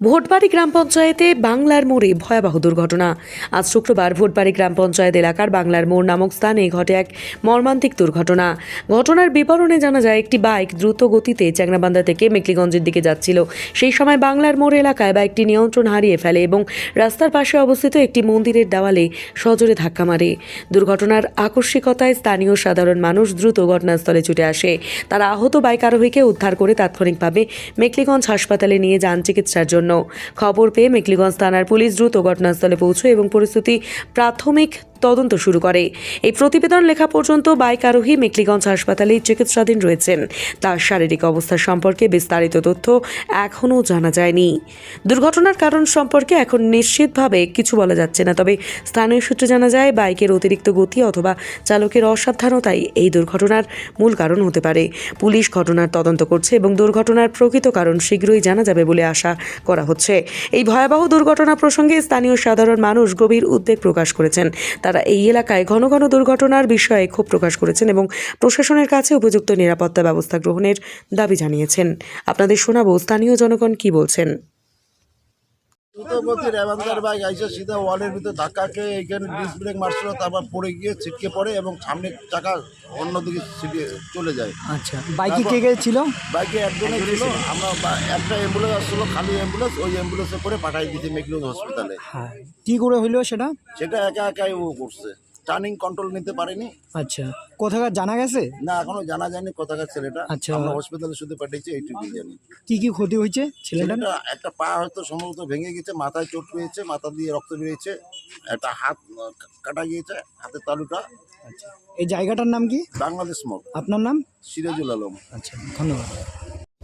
ভোটবাড়ি গ্রাম পঞ্চায়েতে বাংলার মোড়ে ভয়াবহ দুর্ঘটনা। আজ শুক্রবার ভোটবাড়ি গ্রাম পঞ্চায়েত এলাকার বাংলার মোড় নামক স্থানে ঘটে এক মর্মান্তিক দুর্ঘটনা। ঘটনার বিবরণে জানা যায়, একটি বাইক দ্রুত গতিতে চ্যাংরাবান্ধা থেকে মেকলিগঞ্জের দিকে যাচ্ছিল। সেই সময় বাংলার মোড় এলাকায় বাইকটি নিয়ন্ত্রণ হারিয়ে ফেলে এবং রাস্তার পাশে অবস্থিত একটি মন্দিরের দেওয়ালে সজোরে ধাক্কা মারে। দুর্ঘটনার আকস্মিকতায় স্থানীয় সাধারণ মানুষ দ্রুত ঘটনাস্থলে ছুটে আসে। তারা আহত বাইক আরোহীকে উদ্ধার করে তাৎক্ষণিকভাবে মেকলিগঞ্জ হাসপাতালে নিয়ে যান চিকিৎসার জন্য। খবর পেয়ে মেকলিগঞ্জ থানার পুলিশ দ্রুত ঘটনাস্থলে পৌঁছয় এবং পরিস্থিতি প্রাথমিক তদন্ত শুরু করে। এই প্রতিবেদন লেখা পর্যন্ত বাইক আরোহী মেকলিগঞ্জ হাসপাতালে চিকিৎসাধীন রয়েছেন। তার শারীরিক অবস্থা সম্পর্কে বিস্তারিত তথ্য এখনও জানা যায়নি। দুর্ঘটনার কারণ সম্পর্কে এখন নিশ্চিতভাবে কিছু বলা যাচ্ছে না, তবে স্থানীয় সূত্রে জানা যায়, বাইকের অতিরিক্ত গতি অথবা চালকের অসাবধানতাই এই দুর্ঘটনার মূল কারণ হতে পারে। পুলিশ ঘটনার তদন্ত করছে এবং দুর্ঘটনার প্রকৃত কারণ শীঘ্রই জানা যাবে বলে আশা করা হচ্ছে। এই ভয়াবহ দুর্ঘটনা প্রসঙ্গে স্থানীয় সাধারণ মানুষ গভীর উদ্বেগ প্রকাশ করেছেন। তারা এই এলাকায় ঘন ঘন দুর্ঘটনার বিষয়ে ক্ষোভ প্রকাশ করেছেন এবং প্রশাসনের কাছে উপযুক্ত নিরাপত্তা ব্যবস্থা গ্রহণের দাবি জানিয়েছেন। আপনাদের শোনাবো স্থানীয় জনগণ কি বলছেন। দ্রুতগতির অ্যাভান্সার বাইক আইসে সিধা ওয়ালের ভিতরে ধাক্কা খেয়ে এখানে ডিস ব্রেক মারছিল তারপর পড়ে গিয়ে ছিটকে পড়ে এবং সামনের চাকা অন্যদিকে ছিটে চলে যায়। আচ্ছা বাইকে কে কে ছিল? বাইকে একজনে ছিল। আমরা বা- একটা অ্যাম্বুলেন্স আসছিল খালি অ্যাম্বুলেন্স ওই অ্যাম্বুলেন্সে করে পাঠাই দিয়েছি মেকলুজ হসপিটালে হ্যাঁ কি করে হইল সেটা? সেটা একা একাই ও করছে। টার্নিং কন্ট্রোল নিতে পারেনি। আচ্ছা। কোথাকার জানা গেছে? না এখনও জানা যায়নি কোথাকার ছেলেটা। আচ্ছা। আমরা হসপিটালে শুধু পাঠিয়েছি এইটুকুই জানি। কি কি ক্ষতি হয়েছে ছেলেটার? ছেলেটা একটা পা হয়তো সম্ভবত ভেঙে গেছে মাথায় চোট পেয়েছে মাথা দিয়ে রক্ত বেরিয়েছে একটা হাত কাটা গিয়েছে হাতের তালুটা। আচ্ছা। এই জায়গাটার নাম কি? বাংলাদেশ মগ আপনার নাম? সিরাজুল আলম। আচ্ছা ধন্যবাদ।